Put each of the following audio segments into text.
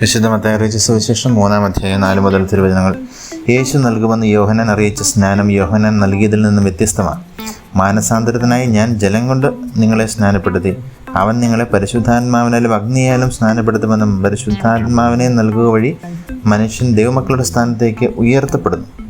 വിശുദ്ധ മത്തായറിയിച്ച സുവിശേഷം മൂന്നാം അധ്യായം നാല് മുതൽ തിരുവചനങ്ങൾ. യേശു നൽകുമെന്ന് യോഹനൻ അറിയിച്ച സ്നാനം യോഹനൻ നൽകിയതിൽ നിന്നും വ്യത്യസ്തമാണ്. മാനസാന്തരത്തിനായി ഞാൻ ജലം കൊണ്ട് നിങ്ങളെ സ്നാനപ്പെടുത്തി. അവൻ നിങ്ങളെ പരിശുദ്ധാത്മാവിനാലും അഗ്നിയാലും സ്നാനപ്പെടുത്തുമെന്നും പരിശുദ്ധാത്മാവിനെ നൽകുക വഴി മനുഷ്യൻ ദൈവമക്കളുടെ സ്ഥാനത്തേക്ക് ഉയർത്തപ്പെടുന്നു.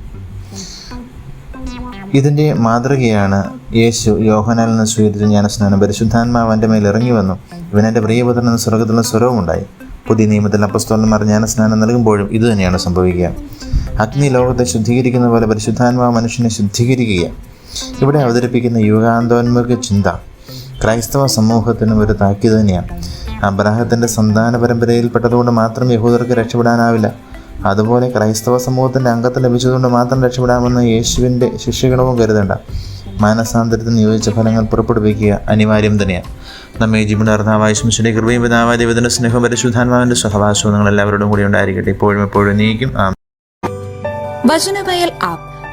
ഇതിന്റെ മാതൃകയാണ് യേശു യോഹനാൽ നിന്ന് സ്വീകരിച്ച ജ്ഞാനസ്നാനം. പരിശുദ്ധാത്മാവ് എന്റെ മേൽ ഇറങ്ങി വന്നു. ഇവനെന്റെ പ്രിയപുത്രൻ എന്ന സ്വർഗത്തിലുള്ള സ്വരവും ഉണ്ടായി പുതിയ നിയമത്തിൽ അപ്പസ്തോലന്മാർ ജ്ഞാനസ്നാനം നൽകുമ്പോഴും ഇത് തന്നെയാണ് സംഭവിക്കുക. അഗ്നി ലോകത്തെ ശുദ്ധീകരിക്കുന്ന പോലെ പരിശുദ്ധാത്മാവ് മനുഷ്യനെ ശുദ്ധീകരിക്കുക ഇവിടെ അവതരിപ്പിക്കുന്ന യുഗാന്തോന്മുഖ ചിന്ത ക്രൈസ്തവ സമൂഹത്തിനും ഒരു താക്കീത് തന്നെയാണ്. അബ്രാഹത്തിന്റെ സന്താന പരമ്പരയിൽപ്പെട്ടതുകൊണ്ട് മാത്രം യഹൂദർക്ക് രക്ഷപ്പെടാനാവില്ല. അതുപോലെ ക്രൈസ്തവ സമൂഹത്തിന്റെ അംഗത്വം ലഭിച്ചതുകൊണ്ട് മാത്രം രക്ഷപ്പെടാമെന്ന് യേശുവിന്റെ ശിഷ്യഗണവും കരുതേണ്ട. മാനസാന്തരത്തിന് യോജിച്ച ഫലങ്ങൾ പുറപ്പെടുവിക്കുക അനിവാര്യം തന്നെയാണ്. നമ്മെ ശംശയുടെ കൃപയും പിതാവായ ദൈവത്തിന്റെ സ്നേഹം പരിശുദ്ധാത്മാവിന്റെ സഹവാസവും നിങ്ങൾ എല്ലാവരോടും കൂടി ഉണ്ടായിരിക്കട്ടെ. ഇപ്പോഴും എപ്പോഴും നീക്കും. വചനവയൽ ആപ്പ്